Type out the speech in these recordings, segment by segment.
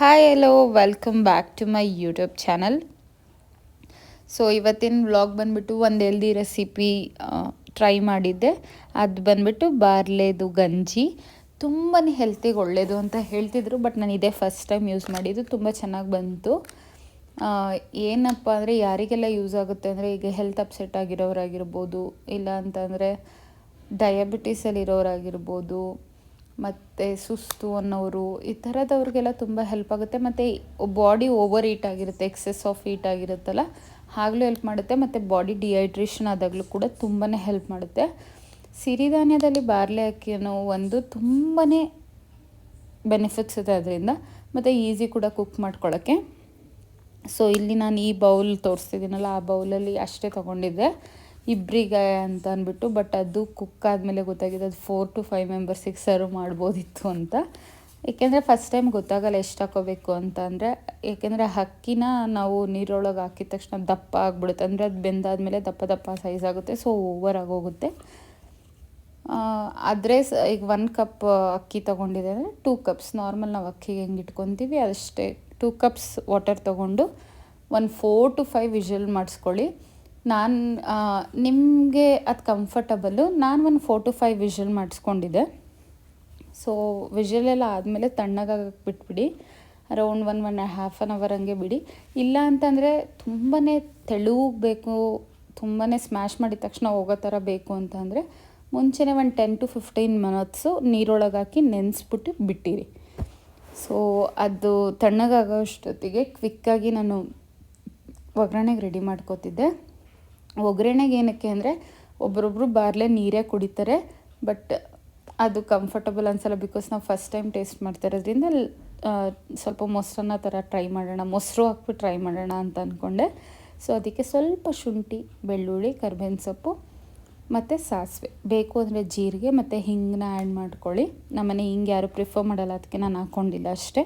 Hi hello welcome back to my YouTube channel so ಇವತ್ತಿನ vlog ಬಂದುಬಿಟ್ಟು ಒಂದು healthy recipe try ಮಾಡಿದ್ದೆ. ಅದು ಬಂದುಬಿಟ್ಟು ಬಾರ್ಲೇದು ಗಂಜಿ. ತುಂಬಾ ಹೆಲ್ತಿಗೆ ಒಳ್ಳೆಯದು ಅಂತ ಹೇಳ್ತಿದ್ರು ಬಟ್ ನಾನು ಇದೇ ಫಸ್ಟ್ ಟೈಮ್ ಯೂಸ್ ಮಾಡಿದ್ದು. ತುಂಬ ಚೆನ್ನಾಗಿ ಬಂತು. ಏನಪ್ಪ ಅಂದರೆ ಯಾರಿಗೆಲ್ಲ ಯೂಸ್ ಆಗುತ್ತೆ ಅಂದರೆ ಈಗ ಹೆಲ್ತ್ ಅಪ್ಸೆಟ್ ಆಗಿರೋರಾಗಿರ್ಬೋದು ಇಲ್ಲ ಅಂತಂದರೆ ಡಯಾಬಿಟೀಸಲ್ಲಿರೋರಾಗಿರ್ಬೋದು ಮತ್ತು ಸುಸ್ತು ಅನ್ನೋರು ಈ ಥರದವ್ರಿಗೆಲ್ಲ ತುಂಬ ಹೆಲ್ಪ್ ಆಗುತ್ತೆ. ಮತ್ತು ಬಾಡಿ ಓವರ್ ಈಟ್ ಆಗಿರುತ್ತೆ ಎಕ್ಸೆಸ್ ಆಫ್ ಈಟ್ ಆಗಿರುತ್ತಲ್ಲ ಆಗಲೂ ಹೆಲ್ಪ್ ಮಾಡುತ್ತೆ. ಮತ್ತು ಬಾಡಿ ಡಿಹೈಡ್ರೇಷನ್ ಆದಾಗಲೂ ಕೂಡ ತುಂಬಾ ಹೆಲ್ಪ್ ಮಾಡುತ್ತೆ. ಸಿರಿಧಾನ್ಯದಲ್ಲಿ ಬಾರ್ಲೆ ಅಕ್ಕಿಯನ್ನು ಒಂದು ತುಂಬಾ ಬೆನಿಫಿಟ್ಸ್ ಇದೆ ಅದರಿಂದ. ಮತ್ತು ಈಸಿ ಕೂಡ ಕುಕ್ ಮಾಡ್ಕೊಳ್ಳೋಕ್ಕೆ ಸೊ ಇಲ್ಲಿ ನಾನು ಈ ಬೌಲ್ ತೋರಿಸ್ತಿದ್ದೀನಲ್ಲ, ಆ ಬೌಲಲ್ಲಿ ಅಷ್ಟೇ ತೊಗೊಂಡಿದ್ದೆ. ಇಬ್ಬರಿಗೆ ಅಂತ ಅಂದ್ಬಿಟ್ಟು ಬಟ್ ಅದು ಕುಕ್ ಆದಮೇಲೆ ಗೊತ್ತಾಗಿದೆ, ಅದು ಫೋರ್ ಟು ಫೈವ್ ಮೆಂಬರ್ಸಿಗೆ ಸರ್ವ್ ಮಾಡ್ಬೋದಿತ್ತು ಅಂತ. ಏಕೆಂದರೆ ಫಸ್ಟ್ ಟೈಮ್ ಗೊತ್ತಾಗಲ್ಲ ಎಷ್ಟು ಹಾಕೋಬೇಕು ಅಂತ ಅಂದರೆ, ಏಕೆಂದರೆ ಅಕ್ಕಿನ ನಾವು ನೀರೊಳಗೆ ಹಾಕಿದ ತಕ್ಷಣ ದಪ್ಪ ಆಗ್ಬಿಡುತ್ತೆ. ಅಂದರೆ ಅದು ಬೆಂದಾದಮೇಲೆ ದಪ್ಪ ದಪ್ಪ ಸೈಜ್ ಆಗುತ್ತೆ ಸೊ ಓವರ್ ಆಗೋಗುತ್ತೆ. ಆದರೆ ಈಗ ಒನ್ ಕಪ್ ಅಕ್ಕಿ ತೊಗೊಂಡಿದೆ ಅಂದರೆ ಟೂ ಕಪ್ಸ್ ನಾರ್ಮಲ್ ನಾವು ಅಕ್ಕಿಗೆ ಹೆಂಗೆ ಇಟ್ಕೊತೀವಿ ಅಷ್ಟೇ ಟೂ ಕಪ್ಸ್ ವಾಟರ್ ತೊಗೊಂಡು ಒಂದು ಫೋರ್ ಟು ಫೈವ್ ವಿಷಲ್ ಮಾಡಿಸ್ಕೊಳ್ಳಿ. ನಾನು ನಿಮಗೆ ಅದು ಕಂಫರ್ಟಬಲ್ಲು ನಾನು ಒಂದು ಫೋರ್ ಟು ಫೈವ್ ವಿಷಲ್ ಮಾಡಿಸ್ಕೊಂಡಿದ್ದೆ. ಸೊ ಎಲ್ಲ ಆದಮೇಲೆ ತಣ್ಣಗಾಗಕ್ಕೆ ಬಿಟ್ಬಿಡಿ. Around one one half an hour ಹಂಗೆ ಬಿಡಿ. ಇಲ್ಲ ಅಂತಂದರೆ ತುಂಬಾ ತೆಳುಗಬೇಕು ತುಂಬಾ ಸ್ಮ್ಯಾಶ್ ಮಾಡಿದ ತಕ್ಷಣ ಹೋಗೋ ಥರ ಬೇಕು ಅಂತಂದರೆ ಮುಂಚೆನೇ ಒಂದು ಟೆನ್ ಟು ಫಿಫ್ಟೀನ್ ಮಿನಿಟ್ಸು ನೀರೊಳಗೆ ಹಾಕಿ ನೆನೆಸ್ಬಿಟ್ಟು ಬಿಟ್ಟಿರಿ. ಸೊ ಅದು ತಣ್ಣಗಾಗೋಷ್ಟೊತ್ತಿಗೆ ಕ್ವಿಕ್ಕಾಗಿ ನಾನು ಒಗ್ಗರಣೆಗೆ ರೆಡಿ ಮಾಡ್ಕೋತಿದ್ದೆ. ಒಗ್ಗರಣೆಗೆ ಏನಕ್ಕೆ ಅಂದರೆ ಒಬ್ಬರೊಬ್ಬರು ಬಾರ್ಲೆ ನೀರೇ ಕುಡಿತಾರೆ ಬಟ್ ಅದು ಕಂಫರ್ಟಬಲ್ ಅನ್ಸಲ್ಲ ಬಿಕಾಸ್ ನಾವು ಫಸ್ಟ್ ಟೈಮ್ ಟೇಸ್ಟ್ ಮಾಡ್ತಾ ಇರೋದ್ರಿಂದ ಸ್ವಲ್ಪ ಮೊಸರನ್ನ ಥರ ಟ್ರೈ ಮಾಡೋಣ, ಮೊಸರು ಹಾಕ್ಬಿಟ್ಟು ಟ್ರೈ ಮಾಡೋಣ ಅಂತ ಅಂದ್ಕೊಂಡೆ ಸೊ ಅದಕ್ಕೆ ಸ್ವಲ್ಪ ಶುಂಠಿ, ಬೆಳ್ಳುಳ್ಳಿ ಕರ್ಬೇವಿನ ಸೊಪ್ಪು ಮತ್ತು ಸಾಸಿವೆ. ಬೇಕು ಅಂದರೆ ಜೀರಿಗೆ ಮತ್ತು ಹಿಂಗನ್ನ ಆ್ಯಡ್ ಮಾಡ್ಕೊಳ್ಳಿ. ನಮ್ಮನೆ ಹಿಂಗೆ ಯಾರು ಪ್ರಿಫರ್ ಮಾಡಲ್ಲ, ಅದಕ್ಕೆ ನಾನು ಹಾಕ್ಕೊಂಡಿಲ್ಲ ಅಷ್ಟೇ.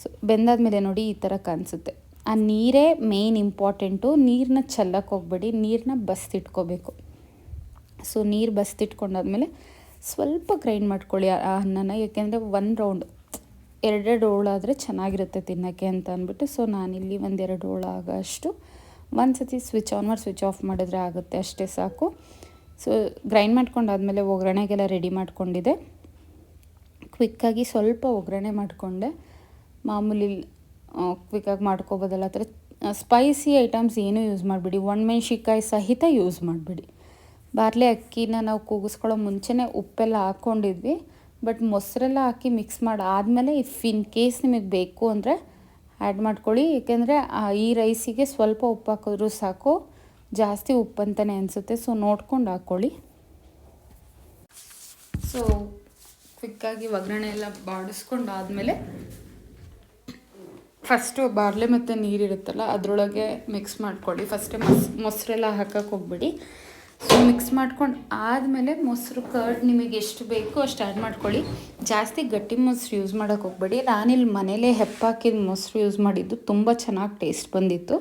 ಸೊ ಬೆಂದಾದ್ಮೇಲೆ ನೋಡಿ ಈ ಥರ ಕಾಣಿಸುತ್ತೆ. ಆ ನೀರೇ ಮೇನ್ ಇಂಪಾರ್ಟೆಂಟು ನೀರನ್ನ ಚೆಲ್ಲಕ್ಕೆ ಹೋಗ್ಬೇಡಿ ನೀರನ್ನ ಬಸ್ತಿಟ್ಕೋಬೇಕು. ಸೊ ನೀರು ಬಸ್ತಿಟ್ಕೊಂಡಾದ್ಮೇಲೆ ಸ್ವಲ್ಪ ಗ್ರೈಂಡ್ ಮಾಡ್ಕೊಳ್ಳಿ ಆ ಅನ್ನನ, ಯಾಕೆಂದರೆ ಒನ್ ರೌಂಡ್ ಎರಡೆರಡು ಹೋಳಾದರೆ ಚೆನ್ನಾಗಿರುತ್ತೆ ತಿನ್ನೋಕ್ಕೆ ಅಂತ ಅಂದ್ಬಿಟ್ಟು. ಸೊ ನಾನಿಲ್ಲಿ ಒಂದೆರಡು ಹೋಳ ಆಗೋಷ್ಟು ಒಂದು ಸತಿ ಸ್ವಿಚ್ ಆನ್ ಮಾಡಿ ಸ್ವಿಚ್ ಆಫ್ ಮಾಡಿದ್ರೆ ಆಗುತ್ತೆ, ಅಷ್ಟೇ ಸಾಕು. ಸೊ ಗ್ರೈಂಡ್ ಮಾಡ್ಕೊಂಡಾದ್ಮೇಲೆ ಒಗ್ಗರಣೆಗೆಲ್ಲ ರೆಡಿ ಮಾಡ್ಕೊಂಡಿದ್ದೆ. ಕ್ವಿಕ್ಕಾಗಿ ಸ್ವಲ್ಪ ಒಗ್ಗರಣೆ ಮಾಡಿಕೊಂಡೆ. ಮಾಮೂಲಿ ಕ್ವಿಕ್ಕಾಗಿ ಮಾಡ್ಕೋಬೋದಲ್ಲ. ಆ ಥರ ಸ್ಪೈಸಿ ಐಟಮ್ಸ್ ಏನೂ ಯೂಸ್ ಮಾಡಿಬಿಡಿ. ಒಣಮೆಣ್ಸಿಕಾಯಿ ಸಹಿತ ಯೂಸ್ ಮಾಡಿಬಿಡಿ. ಬಾರ್ಲೆ ಅಕ್ಕಿನ ನಾವು ಕೂಗಿಸ್ಕೊಳ್ಳೋ ಮುಂಚೆನೇ ಉಪ್ಪೆಲ್ಲ ಹಾಕ್ಕೊಂಡಿದ್ವಿ ಬಟ್ ಮೊಸರೆಲ್ಲ ಹಾಕಿ ಮಿಕ್ಸ್ ಮಾಡಿ, ಆದಮೇಲೆ ಇಫ್ ಇನ್ ಕೇಸ್ ನಿಮಗೆ ಬೇಕು ಅಂದರೆ ಆ್ಯಡ್ ಮಾಡ್ಕೊಳ್ಳಿ. ಏಕೆಂದರೆ ಈ ರೈಸಿಗೆ ಸ್ವಲ್ಪ ಉಪ್ಪು ಹಾಕಿದ್ರೂ ಸಾಕು. ಜಾಸ್ತಿ ಉಪ್ಪು ಅಂತಲೇ ಅನಿಸುತ್ತೆ. ಸೊ ನೋಡ್ಕೊಂಡು ಹಾಕ್ಕೊಳ್ಳಿ ಸೊ ಕ್ವಿಕ್ಕಾಗಿ ಒಗ್ಗರಣೆ ಎಲ್ಲ ಬಾಡಿಸ್ಕೊಂಡು ಆದಮೇಲೆ ಫಸ್ಟು ಬಾರ್ಲೆ ಮತ್ತು ನೀರಿರುತ್ತಲ್ಲ ಅದರೊಳಗೆ ಮಿಕ್ಸ್ ಮಾಡ್ಕೊಳ್ಳಿ. ಫಸ್ಟೇ ಮೊಸ್, ಮೊಸರೆಲ್ಲ ಹಾಕಕ್ಕೆ ಹೋಗ್ಬಿಡಿ. ಸೊ ಮಿಕ್ಸ್ ಮಾಡ್ಕೊಂಡು ಆದಮೇಲೆ ಮೊಸರು ಕರ್ಡ್ ನಿಮಗೆ ಎಷ್ಟು ಬೇಕೋ ಅಷ್ಟು ಆ್ಯಡ್ ಮಾಡ್ಕೊಳ್ಳಿ. ಜಾಸ್ತಿ ಗಟ್ಟಿ ಮೊಸರು ಯೂಸ್ ಮಾಡೋಕ್ಕೆ ಹೋಗ್ಬೇಡಿ. ನಾನಿಲ್ಲಿ ಮನೇಲೇ ಹೆಪ್ಪಾಕಿದ ಮೊಸರು ಯೂಸ್ ಮಾಡಿದ್ದು ತುಂಬ ಚೆನ್ನಾಗಿ ಟೇಸ್ಟ್ ಬಂದಿತ್ತು.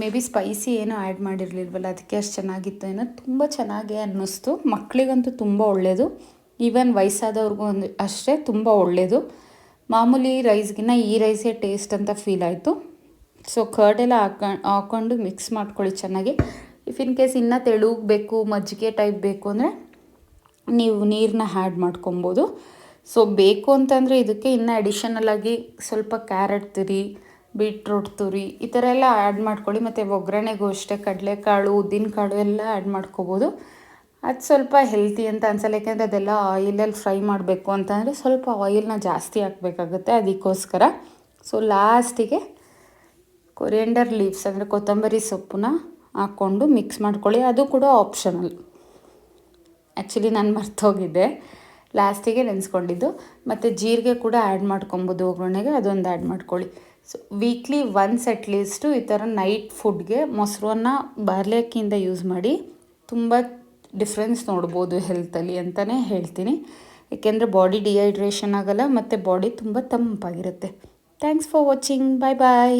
ಮೇ ಬಿ ಸ್ಪೈಸಿ ಏನೋ ಆ್ಯಡ್ ಮಾಡಿರಲಿಲ್ವಲ್ಲ, ಅದಕ್ಕೆ ಅಷ್ಟು ಚೆನ್ನಾಗಿತ್ತು ಏನೋ. ತುಂಬ ಚೆನ್ನಾಗೇ ಅನ್ನಿಸ್ತು. ಮಕ್ಕಳಿಗಂತೂ ತುಂಬ ಒಳ್ಳೆಯದು ಈವನ್ ವಯಸ್ಸಾದವ್ರಿಗೂ ಒಂದು, ಅಷ್ಟೇ ತುಂಬ ಒಳ್ಳೆಯದು ಮಾಮೂಲಿ ರೈಸ್ಗಿನ್ನ ಈ ರೈಸೇ ಟೇಸ್ಟ್ ಅಂತ ಫೀಲ್ ಆಯಿತು. ಸೊ ಕರ್ಡೆಲ್ಲ ಹಾಕೊಂಡು ಹಾಕ್ಕೊಂಡು ಮಿಕ್ಸ್ ಮಾಡ್ಕೊಳ್ಳಿ ಚೆನ್ನಾಗಿ. ಇಫ್ ಇನ್ ಕೇಸ್ ಇನ್ನೂ ತೆಳುಗಬೇಕು ಮಜ್ಜಿಗೆ ಟೈಪ್ ಬೇಕು ಅಂದರೆ ನೀವು ನೀರನ್ನ ಹ್ಯಾಡ್ ಮಾಡ್ಕೊಬೋದು. ಸೊ ಬೇಕು ಅಂತಂದರೆ ಇದಕ್ಕೆ ಇನ್ನೂ ಅಡಿಷನಲ್ ಆಗಿ ಸ್ವಲ್ಪ ಕ್ಯಾರೆಟ್ ತುರಿ ಬೀಟ್ರೂಟ್ ತುರಿ, ಈ ಥರ ಎಲ್ಲ ಆ್ಯಡ್ ಮಾಡ್ಕೊಳ್ಳಿ. ಮತ್ತು ಒಗ್ಗರಣೆಗೂ ಅಷ್ಟೇ, ಕಡಲೆಕಾಳು, ಉದ್ದಿನಕಾಳು ಎಲ್ಲ ಆ್ಯಡ್ ಮಾಡ್ಕೋಬೋದು. ಅದು ಸ್ವಲ್ಪ ಹೆಲ್ತಿ ಅಂತ ಅನ್ಸಲ್ಲ, ಯಾಕೆಂದರೆ ಅದೆಲ್ಲ ಆಯಿಲಲ್ಲಿ ಫ್ರೈ ಮಾಡಬೇಕು ಅಂತಂದರೆ ಸ್ವಲ್ಪ ಆಯಿಲ್ನ ಜಾಸ್ತಿ ಹಾಕಬೇಕಾಗುತ್ತೆ ಅದಕ್ಕೋಸ್ಕರ. ಸೊ ಲಾಸ್ಟಿಗೆ ಕೊರಿಯಂಡರ್ ಲೀವ್ಸ್ ಅಂದರೆ ಕೊತ್ತಂಬರಿ ಸೊಪ್ಪನ್ನ ಹಾಕ್ಕೊಂಡು ಮಿಕ್ಸ್ ಮಾಡ್ಕೊಳ್ಳಿ. ಅದು ಕೂಡ ಆಪ್ಷನಲ್ ಆ್ಯಕ್ಚುಲಿ ನಾನು ಮರ್ತೋಗಿದ್ದೆ. ಲಾಸ್ಟಿಗೆ ನೆನೆಸ್ಕೊಂಡಿದ್ದು. ಮತ್ತು ಜೀರಿಗೆ ಕೂಡ ಆ್ಯಡ್ ಮಾಡ್ಕೊಬೋದು ಒಗ್ಗರಣೆಗೆ, ಅದೊಂದು ಆ್ಯಡ್ ಮಾಡ್ಕೊಳ್ಳಿ. ಸೊ ವೀಕ್ಲಿ ಒನ್ಸ್ ಅಟ್ಲೀಸ್ಟು ಈ ಥರ ನೈಟ್ ಫುಡ್ಗೆ ಮೊಸರನ್ನ ಬಾರ್ಲಿ ಅಕ್ಕಿಯಿಂದ ಯೂಸ್ ಮಾಡಿ, ತುಂಬ ಡಿಫ್ರೆನ್ಸ್ ನೋಡ್ಬೋದು ಹೆಲ್ತಲ್ಲಿ ಅಂತಲೇ ಹೇಳ್ತೀನಿ. ಏಕೆಂದರೆ ಬಾಡಿ ಡಿಹೈಡ್ರೇಷನ್ ಆಗಲ್ಲ, ಮತ್ತು ಬಾಡಿ ತುಂಬ ತಂಪಾಗಿರುತ್ತೆ. Thanks for watching bye bye